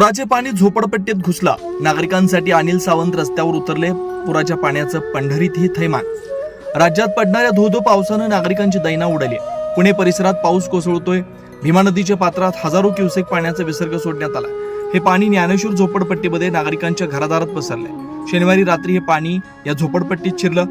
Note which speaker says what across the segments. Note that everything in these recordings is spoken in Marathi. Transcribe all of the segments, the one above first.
Speaker 1: पुराचे पाणी झोपडपट्टीत घुसलं. नागरिकांसाठी अनिल सावंत रस्त्यावर उतरले. पुराच्या पाण्याचं पंढरीत ही थैमान. राज्यात पडणाऱ्या धो धो पावसानं नागरिकांची दैना उडाली. पुणे परिसरात पाऊस कोसळतोय. भीमा नदीच्या पात्रात हजारो क्युसेक पाण्याचा विसर्ग सोडण्यात आला. हे पाणी ज्ञानेश्वर झोपडपट्टीमध्ये नागरिकांच्या घरादारात पसरले. शनिवारी रात्री हे पाणी या झोपडपट्टीत शिरलं.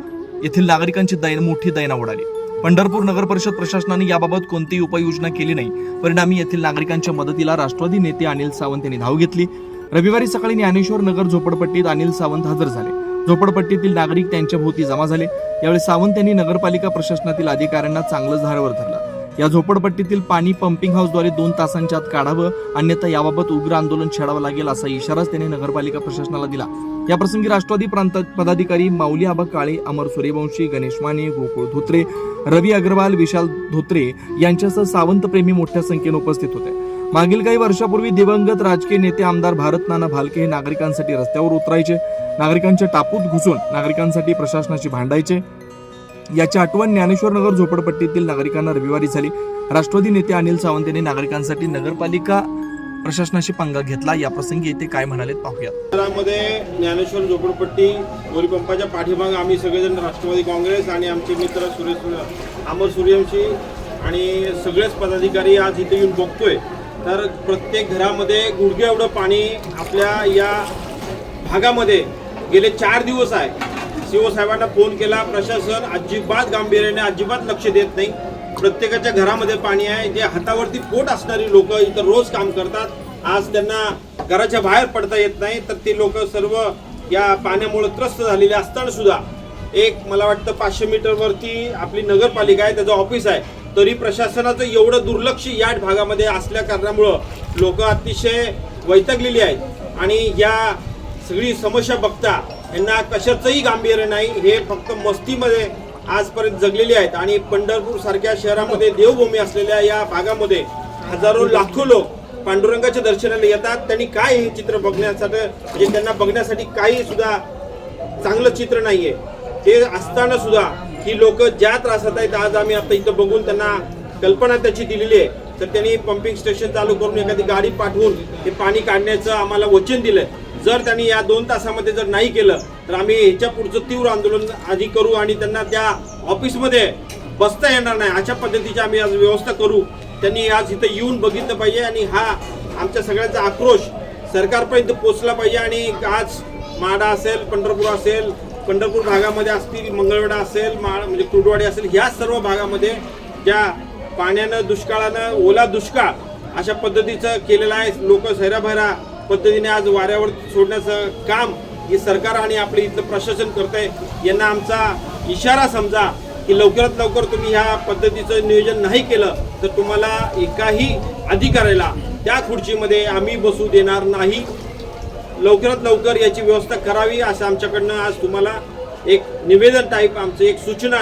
Speaker 1: येथील नागरिकांची दैन मोठी दैना उडाली. पंढरपूर नगर परिषद प्रशासनाने याबाबत कोणतीही उपाययोजना केली नाही. परिणामी येथील नागरिकांच्या मदतीला राष्ट्रवादी नेते अनिल सावंत यांनी धाव घेतली. रविवारी सकाळी ज्ञानेश्वर नगर झोपडपट्टीत अनिल सावंत हजर झाले. झोपडपट्टीतील नागरिक त्यांच्या भोवती जमा झाले. यावेळी सावंत यांनी नगरपालिका प्रशासनातील अधिकाऱ्यांना चांगलं झाडवर धरलं. या झोपडपट्टीतील पाणी पंपिंग हाऊसद्वारे दोन तासांच्या आत काढावं अन्यथा याबाबत उग्र आंदोलन छेडावं लागेल असा इशाराच त्यांनी नगरपालिका प्रशासनाला दिला. या प्रसंगी राष्ट्रवादी प्रांत पदाधिकारी माऊली आबा काळे अमर सूर्यवंशी गणेश माने गोकुळ धोत्रे रवी अग्रवाल विशाल धोत्रे यांच्यासह सावंतप्रेमी मोठ्या संख्येने उपस्थित होते. मागील काही वर्षापूर्वी दिवंगत राजकीय नेते आमदार भारत नाना भालके हे नागरिकांसाठी रस्त्यावर उतरायचे. नागरिकांच्या टापूत घुसून नागरिकांसाठी प्रशासनाची भांडायचे. याची आठवण ज्ञानेश्वर नगर झोपडपट्टीतील नागरिकांना रविवारी झाली. राष्ट्रवादी नेते अनिल सावंत यांनी नागरिकांसाठी नगरपालिका प्रशासनाशी पंगा घेतला. या प्रसंगी येथे काय म्हणाले पाहूया
Speaker 2: शहरामध्ये ज्ञानेश्वर झोपडपट्टी गोरीपंपाच्या पाठीमागे आम्ही सगळेजण राष्ट्रवादी काँग्रेस आणि आमचे मित्र सुरेश अमर सूर्यवंशी आणि सगळेच पदाधिकारी आज इथे येऊन बघतोय. तर प्रत्येक घरामध्ये गुडघे एवढं पाणी आपल्या या भागामध्ये गेले चार दिवस आहे. शिवसाहेबांना फोन केला प्रशासन अजिबात गांभीर्याने अजिबात लक्ष देत नाही. प्रत्येकाच्या घरामध्ये पाणी आहे जे हातावरती पोट असणारी लोक इथं रोज काम करतात. आज त्यांना घराच्या बाहेर पडता येत नाही तर ते लोक सर्व या पाण्यामुळे त्रस्त झालेले असताना सुद्धा एक मला वाटतं पाचशे मीटरवरती आपली नगरपालिका आहे त्याचं ऑफिस आहे. तरी प्रशासनाचं एवढं दुर्लक्ष या भागामध्ये असल्या कारणामुळं लोक अतिशय वैतागलेली आहेत. आणि या सगळी समस्या बघता यांना कशाचंही गांभीर्य नाही. हे फक्त मस्तीमध्ये आजपर्यंत जगलेले आहेत आणि पंढरपूर सारख्या शहरामध्ये देवभूमी असलेल्या या भागामध्ये हजारो लाखो लोक पांडुरंगाच्या दर्शनाला येतात. त्यांनी काय हे चित्र बघण्यासाठी म्हणजे त्यांना बघण्यासाठी काही सुद्धा चांगलं चित्र नाहीये. ते असताना सुद्धा ही लोक ज्या त्रासात आहेत आज आम्ही आता इथं बघून त्यांना कल्पना त्याची दिलेली आहे. तर त्यांनी पंपिंग स्टेशन चालू करून एखादी गाडी पाठवून हे पाणी काढण्याचं आम्हाला वचन दिलंय. जर त्यांनी या दोन तासामध्ये जर नाही केलं तर आम्ही ह्याच्या पुढचं तीव्र आंदोलन आधी करू आणि त्यांना त्या ऑफिसमध्ये बसता येणार नाही. अशा पद्धतीची आम्ही आज व्यवस्था करू. त्यांनी आज इथं येऊन बघितलं पाहिजे आणि हा आमच्या सगळ्यांचा आक्रोश सरकारपर्यंत पोचला पाहिजे आणि आज माडा असेल पंढरपूर असेल पंढरपूर भागामध्ये असतील मंगळवेढा असेल माळ म्हणजे कुडवाडी असेल ह्या सर्व भागामध्ये ज्या पाण्यानं दुष्काळानं ओला दुष्काळ अशा पद्धतीचं केलेलं आहे. लोक सैराभैरा पद्धतीने आज वाऱ्यावर सोडण्याचं काम हे सरकार आणि आपलं इथलं प्रशासन करत आहे यांना आमचा इशारा समजा की लवकरात लवकर तुम्ही ह्या पद्धतीचं नियोजन नाही केलं तर तुम्हाला एकाही अधिकाऱ्याला त्या खुर्चीमध्ये आम्ही बसू देणार नाही. लवकरात लवकर याची व्यवस्था करावी असं आमच्याकडनं आज तुम्हाला एक निवेदन टाईप आमचं एक सूचना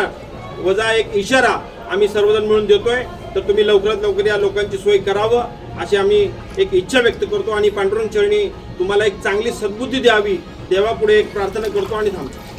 Speaker 2: वजा एक इशारा आम्ही सर्वजण मिळून देतोय. तर तुम्ही लवकरात लवकर या लोकांची सोय करावं. अशी आम्ही एक इच्छा व्यक्त करतो आणि पांडुरंग चरणी तुम्हाला एक चांगली सद्बुद्धी द्यावी देवापुढे एक प्रार्थना करतो आणि थांबतो.